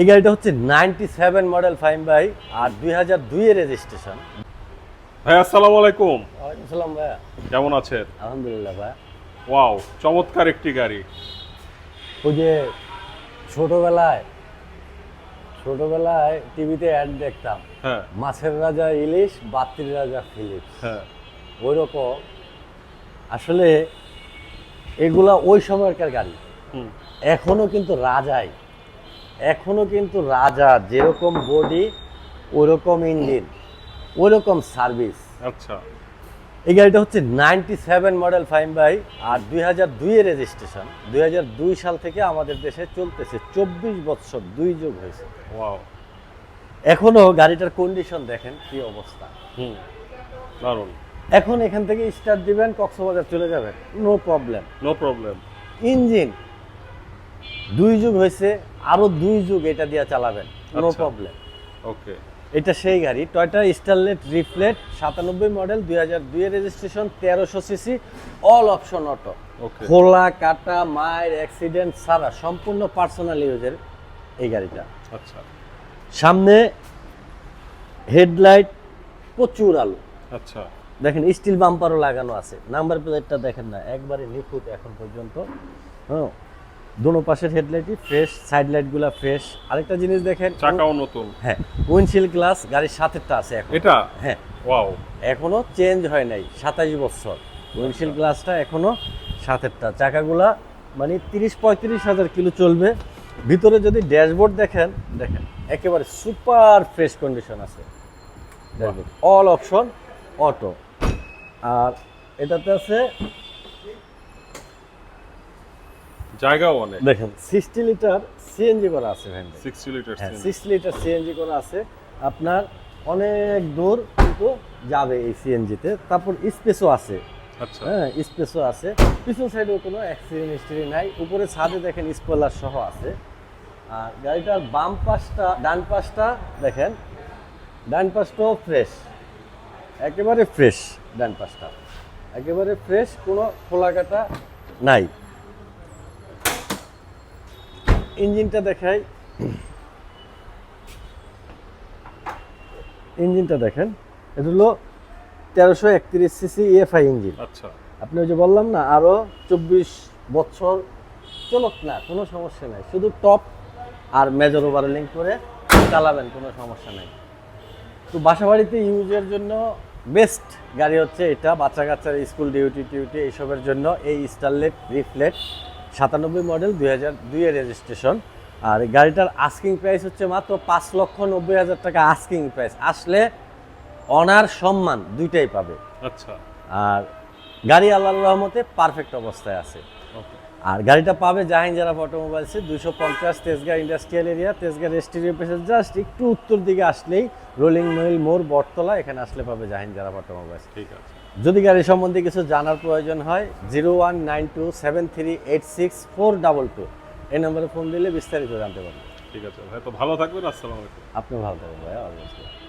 এই গাড়িটা হচ্ছে নাইনটি সেভেন মডেল ফাইম বাই আর দুই হাজার দুইয়ের রেজিস্ট্রেশন। ভাই আসসালামু আলাইকুম। ওয়ালাইকুম সালাম ভাইয়া। কেমন আছেন? আলহামদুলিল্লাহ ভাইয়া। ওয়াও চমৎকার একটি গাড়ি। ওই যে ছোটবেলায় ছোটবেলায় টিভিতে অ্যাড দেখতাম হ্যাঁ। মাছের রাজা ইলিশ বাতির রাজা ফিলিপস। হ্যাঁ। ওই রকম আসলে এগুলা ওই সময়কার গাড়ি। হুম। এখনও কিন্তু রাজাই। এখনও কিন্তু রাজা যেরকম বডি ওরকম ইঞ্জিন ওরকম সার্ভিস। আচ্ছা। এই গাড়িটা হচ্ছে নাইনটি সেভেন মডেল ফাইম বাই আর দুই হাজার দুইয়ের রেজিস্ট্রেশন। দুই হাজার দুই সাল থেকে আমাদের দেশে চলতেছে চব্বিশ বছর দুই যুগ হয়েছে। ওয়াও। এখনও গাড়িটার কন্ডিশন দেখেন কি অবস্থা। হুম। দারুণ। এখন এখান থেকে স্টার্ট দিবেন কক্সবাজার চলে যাবেন। No problem no problem engine দুই যুগ হয়েছে আরও দুই যুগ এটা দিয়ে চালাবেন। নো। প্রবলেম ওকে এটা সেই গাড়ি টয়টা স্টারলেট রিফ্লেট সাতানব্বই মডেল দুই হাজার দুইয়ের রেজিস্ট্রেশন তেরোশো CC all option auto okay খোলা কাটা মায়ের অ্যাক্সিডেন্ট ছাড়া সম্পূর্ণ পার্সোনাল ইউজের এই গাড়িটা। আচ্ছা। সামনে হেডলাইট প্রচুর আলো। আচ্ছা। দেখেন স্টিল বাম্পারও লাগানো আছে। নাম্বার প্লেটটা দেখেন না একবারে নিখুঁত এখন পর্যন্ত। হ্যাঁ। দোনো পাশের হেডলাইটই ফ্রেশ সাইড লাইটগুলো ফ্রেশ আরেকটা জিনিস দেখেন চাকাও নতুন। হ্যাঁ উইন্ডশিল্ড গ্লাস গাড়ির সাথেরটা আছে এখন। এটা? হ্যাঁ। ওয়াও এখনও চেঞ্জ হয় নাই সাতাইশ বছর। উইন্ডশিল্ড গ্লাসটা এখনও সাতেরটা চাকাগুলা মানে তিরিশ পঁয়ত্রিশ হাজার কিলো চলবে। ভিতরে যদি ড্যাশবোর্ড দেখেন দেখেন একেবারে সুপার ফ্রেশ কন্ডিশন আছে। অল অপশন অটো আর এটাতে আছে জায়গাও অনেক। দেখেন সিক্সটি লিটার সিএনজি করা আছে ভ্যানটা সিক্সটি লিটার হ্যাঁ সিক্স লিটার সিএনজি করা আছে। আপনার অনেক দূর কিন্তু যাবে এই সিএনজিতে তারপর স্পেসও আছে। আচ্ছা। হ্যাঁ স্পেসও আছে। পিছন সাইডেও কোনো অ্যাক্সিডেন্ট হিস্ট্রি নাই। উপরে ছাদে দেখেন স্পয়লার সহ আছে। আর গাড়িটার বাম পাশটা ডান পাশটা দেখেন ডান পাশটাও ফ্রেশ একেবারে ফ্রেশ ডান পাশটা। একেবারে ফ্রেশ কোনো খোলা কাটা নাই। ইঞ্জিনটা দেখাই। ইঞ্জিনটা দেখেন। এটা হলো তেরোশো একত্রিশ সিসি ইএফআই ইঞ্জিন। আচ্ছা। আপনি ওই যে বললাম না আরও চব্বিশ বছর চলক না কোনো সমস্যা নাই। শুধু টপ আর মেজর ওভারলিং করে চালাবেন কোনো সমস্যা নাই। তো বাসা বাড়িতে ইউজের জন্য বেস্ট গাড়ি হচ্ছে এটা বাচ্চা কাচ্চার স্কুল ডিউটি টিউটি এইসবের জন্য এই স্টারলেট রিফ্লেট সাতানব্বই মডেল দুই হাজার দুইয়ের রেজিস্ট্রেশন আর গাড়িটার আস্কিং প্রাইস হচ্ছে মাত্র পাঁচ লক্ষ নব্বই হাজার টাকা আস্কিং প্রাইস আসলে অনার সম্মান দুইটাই পাবে। আচ্ছা। আর গাড়ি আল্লাহ রহমতে পারফেক্ট অবস্থায় আছে। আর গাড়িটা পাবে জাহিন যারা অটোমোবাইলসে দুশো পঞ্চাশ তেজগাঁ ইন্ডাস্ট্রিয়াল এরিয়া তেজগাঁ রেস্টেরিয়া পেছে জাস্ট একটু উত্তর দিকে আসলেই রোলিং নইল মোড় বটতলা এখানে আসলে পাবে জাহিন যারা অটোমোবাইলস ঠিক আছে। যদি গাড়ি সম্বন্ধে কিছু জানার প্রয়োজন হয় zero one nine two seven three eight six four double two এই নম্বরে ফোন দিলে বিস্তারিত জানতে পারবেন। ঠিক আছে ভাই তো ভালো থাকবেন আসসালামু আলাইকুম। আপনি ভালো থাকবেন অবশ্যই